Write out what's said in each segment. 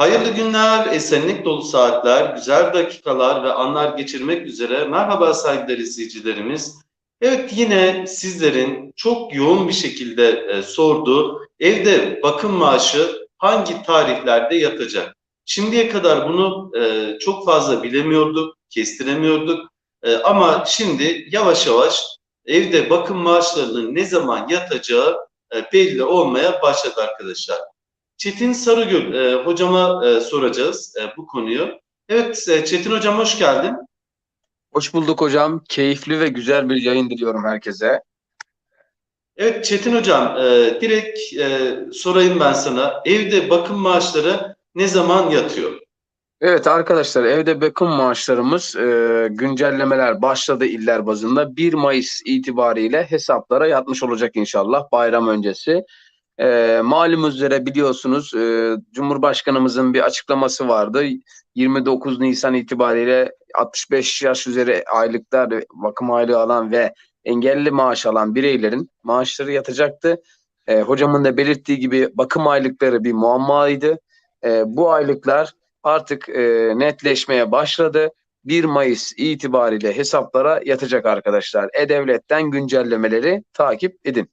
Hayırlı günler, esenlik dolu saatler, güzel dakikalar ve anlar geçirmek üzere merhaba saygıdeğer izleyicilerimiz. Evet yine sizlerin çok yoğun bir şekilde e, sorduğu evde bakım maaşı hangi tarihlerde yatacak? Şimdiye kadar bunu e, çok fazla bilemiyorduk, kestiremiyorduk E, ama şimdi yavaş yavaş evde bakım maaşlarının ne zaman yatacağı e, belli olmaya başladı arkadaşlar. Çetin Sarıgül e, hocama e, soracağız e, bu konuyu. Evet e, Çetin hocam hoş geldin. Hoş bulduk hocam. Keyifli ve güzel bir yayın diliyorum herkese. Evet Çetin hocam e, direkt e, sorayım ben sana. Evde bakım maaşları ne zaman yatıyor? Evet arkadaşlar evde bakım maaşlarımız e, güncellemeler başladı iller bazında. 1 Mayıs itibariyle hesaplara yatmış olacak inşallah bayram öncesi. E, malum üzere biliyorsunuz e, Cumhurbaşkanımızın bir açıklaması vardı. 29 Nisan itibariyle 65 yaş üzeri aylıklar bakım aylığı alan ve engelli maaş alan bireylerin maaşları yatacaktı. E, hocamın da belirttiği gibi bakım aylıkları bir muammaydı. E, bu aylıklar artık e, netleşmeye başladı. 1 Mayıs itibariyle hesaplara yatacak arkadaşlar. E-Devlet'ten güncellemeleri takip edin.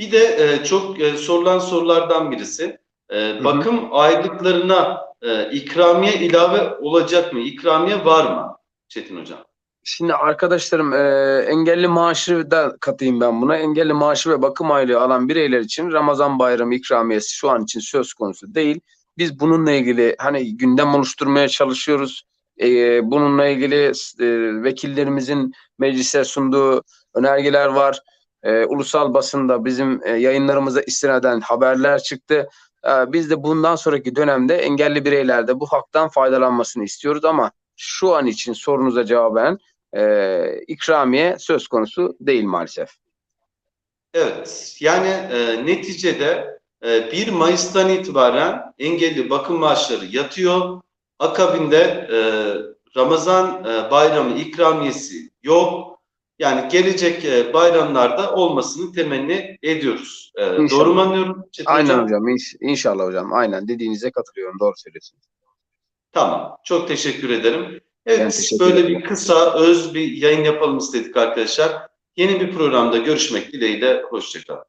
Bir de e, çok e, sorulan sorulardan birisi e, bakım aylıklarına e, ikramiye ilave olacak mı? İkramiye var mı Çetin hocam? Şimdi arkadaşlarım e, engelli maaşı da katayım ben buna. Engelli maaşı ve bakım aylığı alan bireyler için Ramazan bayramı ikramiyesi şu an için söz konusu değil. Biz bununla ilgili hani gündem oluşturmaya çalışıyoruz. E, bununla ilgili e, vekillerimizin meclise sunduğu önergeler var. E, ulusal basında bizim e, yayınlarımıza istinaden haberler çıktı. E, biz de bundan sonraki dönemde engelli bireylerde bu haktan faydalanmasını istiyoruz ama şu an için sorunuza cevaben e, ikramiye söz konusu değil maalesef. Evet, yani e, neticede e, 1 Mayıs'tan itibaren engelli bakım maaşları yatıyor. Akabinde e, Ramazan e, bayramı ikramiyesi yok. Yani gelecek e, bayramlarda olmasını temenni ediyoruz. E, İnşallah. doğru mu anlıyorum? Çetin Aynen hocam? hocam. inş- inşallah hocam. Aynen dediğinize katılıyorum. Doğru söylüyorsunuz. Tamam, çok teşekkür ederim. Ben Evet, teşekkür böyle ederim. bir kısa, öz bir yayın yapalım istedik arkadaşlar. Yeni bir programda görüşmek dileğiyle, hoşçakalın.